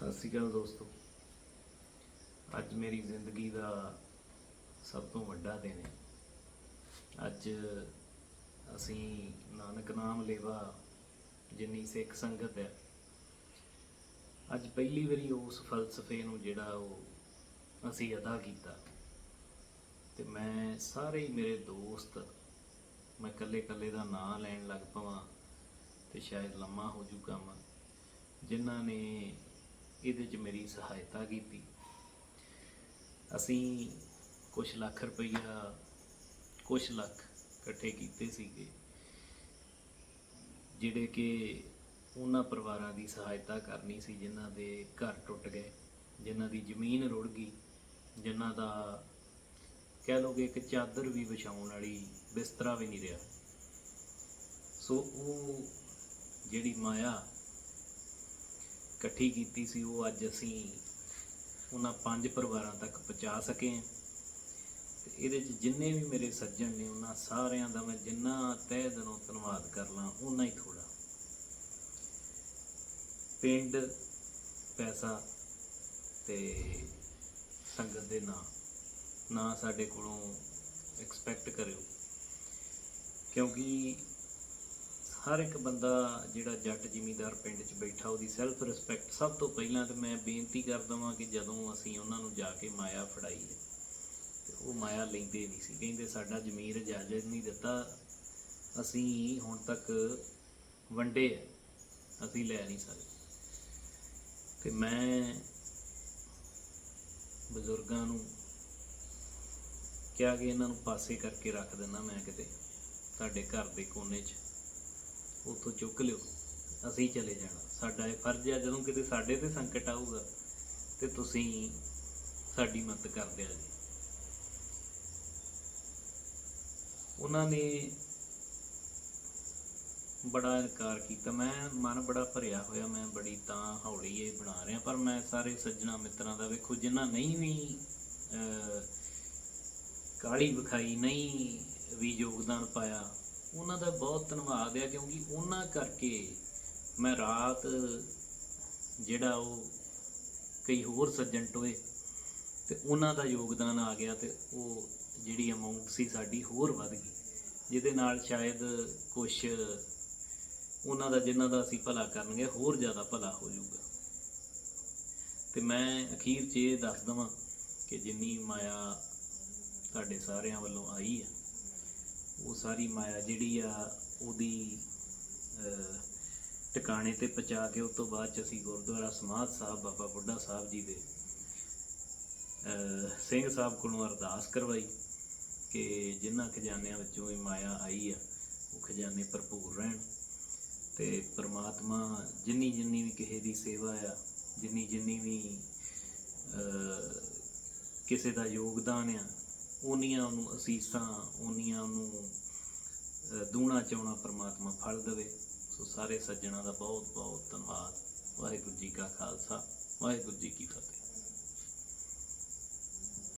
ਸਤਿ ਸ਼੍ਰੀ ਅਕਾਲ ਦੋਸਤੋ। ਅੱਜ ਮੇਰੀ ਜ਼ਿੰਦਗੀ ਦਾ ਸਭ ਤੋਂ ਵੱਡਾ ਦਿਨ ਹੈ। ਅੱਜ ਅਸੀਂ ਨਾਨਕ ਨਾਮ ਲੇਵਾ ਜਿੰਨੀ ਸਿੱਖ ਸੰਗਤ ਹੈ, ਅੱਜ ਪਹਿਲੀ ਵਾਰੀ ਉਸ ਫਲਸਫੇ ਨੂੰ ਜਿਹੜਾ ਉਹ ਅਸੀਂ ਅਦਾ ਕੀਤਾ। ਤੇ ਮੈਂ ਸਾਰੇ ਹੀ ਮੇਰੇ ਦੋਸਤ, ਮੈਂ ਇਕੱਲੇ ਇਕੱਲੇ ਦਾ ਨਾਂ ਲੈਣ ਲੱਗ ਪਵਾਂ ਤੇ ਸ਼ਾਇਦ ਲੰਮਾ ਹੋ ਜੂ ਕੰਮ ਜਿਨ੍ਹਾਂ ਨੇ ਇਹਦੇ 'ਚ ਮੇਰੀ ਸਹਾਇਤਾ ਕੀਤੀ। ਅਸੀਂ ਕੁਝ ਲੱਖ ਰੁਪਈਆ ਕੁਝ ਲੱਖ ਇਕੱਠੇ ਕੀਤੇ ਸੀਗੇ, ਜਿਹੜੇ ਕਿ ਉਹਨਾਂ ਪਰਿਵਾਰਾਂ ਦੀ ਸਹਾਇਤਾ ਕਰਨੀ ਸੀ, ਜਿਨ੍ਹਾਂ ਦੇ ਘਰ ਟੁੱਟ ਗਏ, ਜਿਨ੍ਹਾਂ ਦੀ ਜ਼ਮੀਨ ਰੁੜ ਗਈ, ਜਿਨ੍ਹਾਂ ਦਾ ਕਹਿ ਲੋਗੇ ਇੱਕ ਚਾਦਰ ਵੀ ਵਿਛਾਉਣ ਵਾਲੀ ਬਿਸਤਰਾ ਵੀ ਨਹੀਂ ਰਿਹਾ। ਸੋ ਉਹ ਜਿਹੜੀ ਮਾਇਆ ਇਕੱਠੀ ਕੀਤੀ ਸੀ, ਉਹ ਅੱਜ ਅਸੀਂ ਉਹਨਾਂ ਪੰਜ ਪਰਿਵਾਰਾਂ ਤੱਕ ਪਹੁੰਚਾ ਸਕੇ ਹਾਂ। ਤੇ ਇਹਦੇ 'ਚ ਜਿੰਨੇ ਵੀ ਮੇਰੇ ਸੱਜਣ ਨੇ, ਉਹਨਾਂ ਸਾਰਿਆਂ ਦਾ ਮੈਂ ਜਿੰਨਾ ਤਹਿ ਦਿਲੋਂ ਧੰਨਵਾਦ ਕਰਨਾ ਉਹਨਾਂ ਹੀ ਥੋੜਾ ਪਿੰਡ, ਪੈਸਾ ਤੇ ਸੰਗਤ ਦੇ ਨਾਂ, ਨਾ ਸਾਡੇ ਕੋਲੋਂ ਐਕਸਪੈਕਟ ਕਰਿਓ। ਕਿਉਂਕਿ ਹਰ ਇੱਕ ਬੰਦਾ ਜਿਹੜਾ ਜੱਟ ਜ਼ਿਮੀਂਦਾਰ ਪਿੰਡ 'ਚ ਬੈਠਾ, ਉਹਦੀ ਸੈਲਫ ਰਿਸਪੈਕਟ ਸਭ ਤੋਂ ਪਹਿਲਾਂ ਤੇ ਮੈਂ ਬੇਨਤੀ ਕਰਦਾ ਵਾਂ ਕਿ ਜਦੋਂ ਅਸੀਂ ਉਹਨਾਂ ਨੂੰ ਜਾ ਕੇ ਮਾਇਆ ਫੜਾਈ ਹੈ, ਤੇ ਉਹ ਮਾਇਆ ਲੈਂਦੇ ਨਹੀਂ ਸੀ। ਕਹਿੰਦੇ ਸਾਡਾ ਜ਼ਮੀਰ ਇਜਾਜ਼ਤ ਨਹੀਂ ਦਿੱਤਾ, ਅਸੀਂ ਹੁਣ ਤੱਕ ਵੰਡੇ ਆ ਅਸੀਂ ਲੈ ਨਹੀਂ ਸਕਦੇ। ਤੇ ਮੈਂ ਬਜ਼ੁਰਗਾਂ ਨੂੰ ਕਿਹਾ ਕਿ ਇਹਨਾਂ ਨੂੰ ਪਾਸੇ ਕਰਕੇ ਰੱਖ ਦਿੰਦਾ ਮੈਂ ਕਿਤੇ, ਤੁਹਾਡੇ ਘਰ ਦੇ ਕੋਨੇ 'ਚ। ਉੱਥੋਂ ਚੁੱਕ ਲਿਓ ਅਸੀਂ ਚਲੇ ਜਾਣਾ। ਸਾਡਾ ਇਹ ਫਰਜ਼ ਆ ਜਦੋਂ ਕਿਤੇ ਸਾਡੇ ਤੇ ਸੰਕਟ ਆਊਗਾ ਤੇ ਤੁਸੀਂ ਸਾਡੀ ਮਦਦ ਕਰ ਦਿਆ ਜੀ। ਉਹਨਾਂ ਨੇ ਬੜਾ ਇਨਕਾਰ ਕੀਤਾ। ਮੈਂ ਮਨ ਬੜਾ ਭਰਿਆ ਹੋਇਆ ਮੈਂ ਬੜੀ ਤਾਂ ਹੌਲੀ ਇਹ ਬਣਾ ਰਿਹਾ ਪਰ ਮੈਂ ਸਾਰੇ ਸੱਜਣਾ ਮਿੱਤਰਾਂ ਦਾ ਵੇਖੋ ਜਿਨ੍ਹਾਂ ਨਹੀਂ ਵੀ ਅਹ, ਕਾਲੀ ਵਿਖਾਈ ਨਹੀਂ ਵੀ ਯੋਗਦਾਨ ਪਾਇਆ ਉਹਨਾਂ ਦਾ ਬਹੁਤ ਧੰਨਵਾਦ ਹੈ ਕਿਉਂਕਿ ਉਹਨਾਂ ਕਰਕੇ ਮੈਂ ਰਾਤ ਜਿਹੜਾ ਉਹ ਕਈ ਹੋਰ ਸੱਜਣ ਟੋਏ ਤੇ ਉਹਨਾਂ ਦਾ ਯੋਗਦਾਨ ਆ ਗਿਆ ਤੇ ਉਹ ਜਿਹੜੀ ਅਮਾਉਂਟ ਸੀ ਸਾਡੀ ਹੋਰ ਵੱਧ ਗਈ, ਜਿਹਦੇ ਨਾਲ ਸ਼ਾਇਦ ਕੁਝ ਉਹਨਾਂ ਦਾ ਜਿਨ੍ਹਾਂ ਦਾ ਅਸੀਂ ਭਲਾ ਕਰਨਗੇ ਹੋਰ ਜ਼ਿਆਦਾ ਭਲਾ ਹੋ ਜਾਊਗਾ। ਤੇ ਮੈਂ ਅਖੀਰ 'ਚ ਇਹ ਦੱਸ ਦਵਾਂ ਕਿ ਜਿੰਨੀ ਮਾਇਆ ਤੁਹਾਡੇ ਸਾਰਿਆਂ ਵੱਲੋਂ ਆਈ ਆ ਉਹ ਸਾਰੀ ਮਾਇਆ ਜਿਹੜੀ ਆ, ਉਹਦੀ ਟਿਕਾਣੇ ਤੇ ਪਹੁੰਚਾ ਕੇ ਉਸ ਤੋਂ ਬਾਅਦ ਚ ਅਸੀਂ ਗੁਰਦੁਆਰਾ ਸਮਾਧ ਸਾਹਿਬ, ਬਾਬਾ ਬੁੱਢਾ ਸਾਹਿਬ ਜੀ ਦੇ ਸਿੰਘ ਸਾਹਿਬ ਕੋਲੋਂ ਅਰਦਾਸ ਕਰਵਾਈ ਕਿ ਜਿਨ੍ਹਾਂ ਖਜ਼ਾਨਿਆਂ ਵਿੱਚੋਂ ਇਹ ਮਾਇਆ ਆਈ ਆ, ਉਹ ਖਜ਼ਾਨੇ ਭਰਪੂਰ ਰਹਿਣ ਤੇ ਪ੍ਰਮਾਤਮਾ ਜਿੰਨੀ ਜਿੰਨੀ ਵੀ ਕਿਸੇ ਦੀ ਸੇਵਾ ਆ, ਜਿੰਨੀ ਜਿੰਨੀ ਵੀ ਕਿਸੇ ਦਾ ਯੋਗਦਾਨ ਆ ਉਹਨੀਆਂ ਉਹਨੂੰ ਅਸੀਸਾਂ ਉਹਨੀਆਂ ਉਹਨੂੰ ਦੂਣਾ ਚਾਉਣਾ ਪ੍ਰਮਾਤਮਾ ਫਲ ਦੇਵੇ। ਸੋ ਸਾਰੇ ਸੱਜਣਾ ਦਾ ਬਹੁਤ ਬਹੁਤ ਧੰਨਵਾਦ। ਵਾਹਿਗੁਰੂ ਜੀ ਕਾ ਖਾਲਸਾ, ਵਾਹਿਗੁਰੂ ਜੀ ਕੀ ਫਤਿਹ।